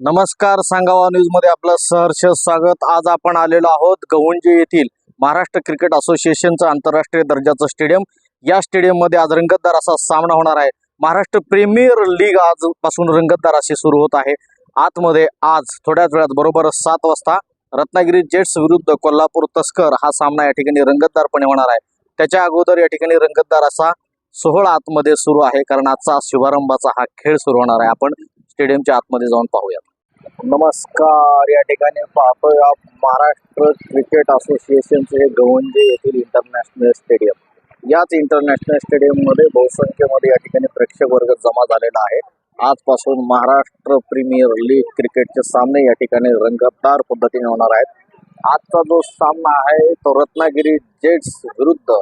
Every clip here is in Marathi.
नमस्कार सांगावा न्यूजमध्ये आपलं सहर्ष स्वागत. आज आपण आलेलो आहोत गहुंजे येथील महाराष्ट्र क्रिकेट असोसिएशनचं आंतरराष्ट्रीय दर्जाचं स्टेडियम. या स्टेडियममध्ये आज रंगतदार असा सामना होणार आहे. महाराष्ट्र प्रीमियर लीग आजपासून रंगतदार अशी सुरू होत आहे. आतमध्ये आज थोड्याच वेळात बरोबर सात वाजता रत्नागिरी जेट्स विरुद्ध कोल्हापूर तस्कर हा सामना या ठिकाणी रंगतदारपणे होणार आहे. त्याच्या अगोदर या ठिकाणी रंगतदार असा सोहळा आतमध्ये सुरू आहे. कारण आजचा शुभारंभाचा हा खेळ सुरू होणार आहे. आपण स्टेडियमच्या आतमध्ये जाऊन पाहूया नमस्कार या ठिकाणी पाहतोय महाराष्ट्र क्रिकेट असोसिएशनचे हे गवंजे येथील इंटरनॅशनल स्टेडियम याच इंटरनॅशनल स्टेडियममध्ये बहुसंख्येमध्ये या ठिकाणी प्रेक्षक वर्ग जमा झालेला आहे. आजपासून महाराष्ट्र प्रीमियर लीग क्रिकेटचे सामने या ठिकाणी रंगतदार पद्धतीने होणार आहेत. आजचा जो सामना आहे तो रत्नागिरी जेट्स विरुद्ध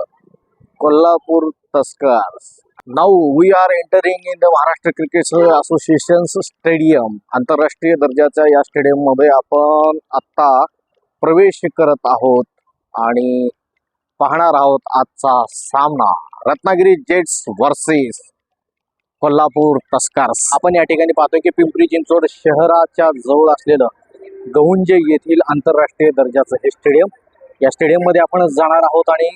Kolhapur tuskers now we are entering in the Maharashtra cricket association stadium आंतरराष्ट्रीय दर्जाच्या या स्टेडियममध्ये आपण आत्ता प्रवेश करत आहोत आणि पाहणार आहोत आजचा सामना. Ratnagiri jets versus Kolhapur tuskers आपण या ठिकाणी पाहतोय की पिंपरी चिंचवड शहराच्या जवळ असलेलं गहुंजे येथील आंतरराष्ट्रीय दर्जाचं हे स्टेडियम या स्टेडियममध्ये आपण जाणार आहोत आणि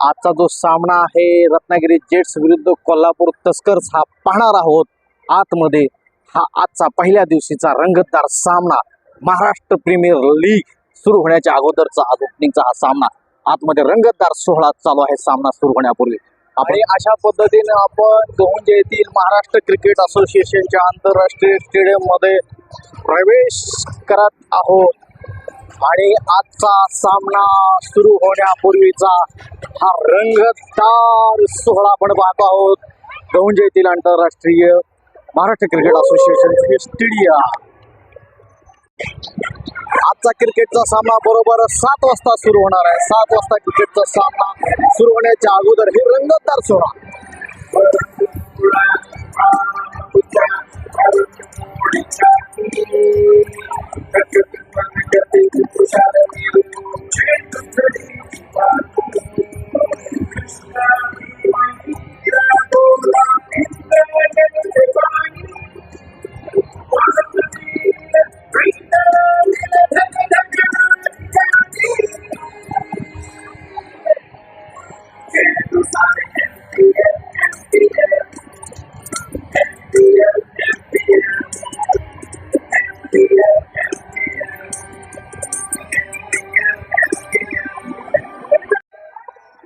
आजचा जो सामना आहे रत्नागिरी जेट्स विरुद्ध कोल्हापूर तस्कर्स हा पाहणार आहोत. आतमध्ये हा आजचा पहिल्या दिवशीचा रंगतदार सामना महाराष्ट्र प्रीमियर लीग सुरू होण्याच्या अगोदरचा आज ओपनिंगचा हा सामना. आतमध्ये रंगतदार सोहळा चालू आहे सामना सुरू होण्यापूर्वी. आणि अशा पद्धतीने आपण गहुंजे येथील महाराष्ट्र क्रिकेट असोसिएशनच्या आंतरराष्ट्रीय स्टेडियममध्ये प्रवेश करत आहोत. आणि आजचा सामना सुरू होण्यापूर्वीचा हा रंगतदार सोहळा आपण पाहत आहोत. गौंज येथील आंतरराष्ट्रीय महाराष्ट्र क्रिकेट असोसिएशन स्टेडियम. आजचा क्रिकेटचा सामना बरोबर सात वाजता सुरू होणार आहे. सात वाजता क्रिकेटचा सामना सुरू होण्याच्या अगोदर हे रंगतदार सोहळा.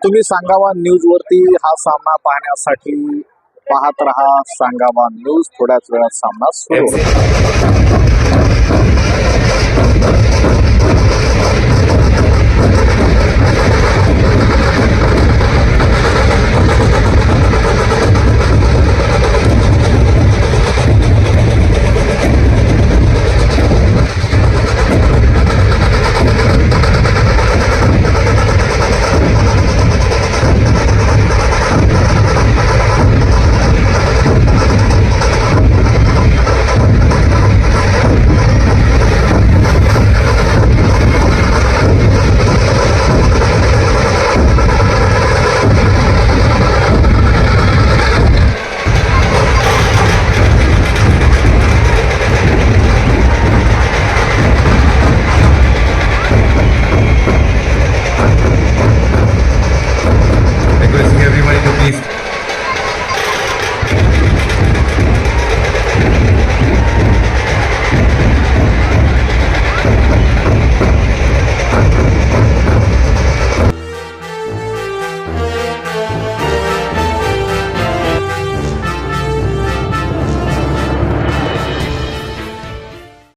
तुम्ही सांगावा न्यूज वरती हा सामना पाहण्यासाठी पाहत रहा सांगावा न्यूज थोड्याच वेळात सामना सुरू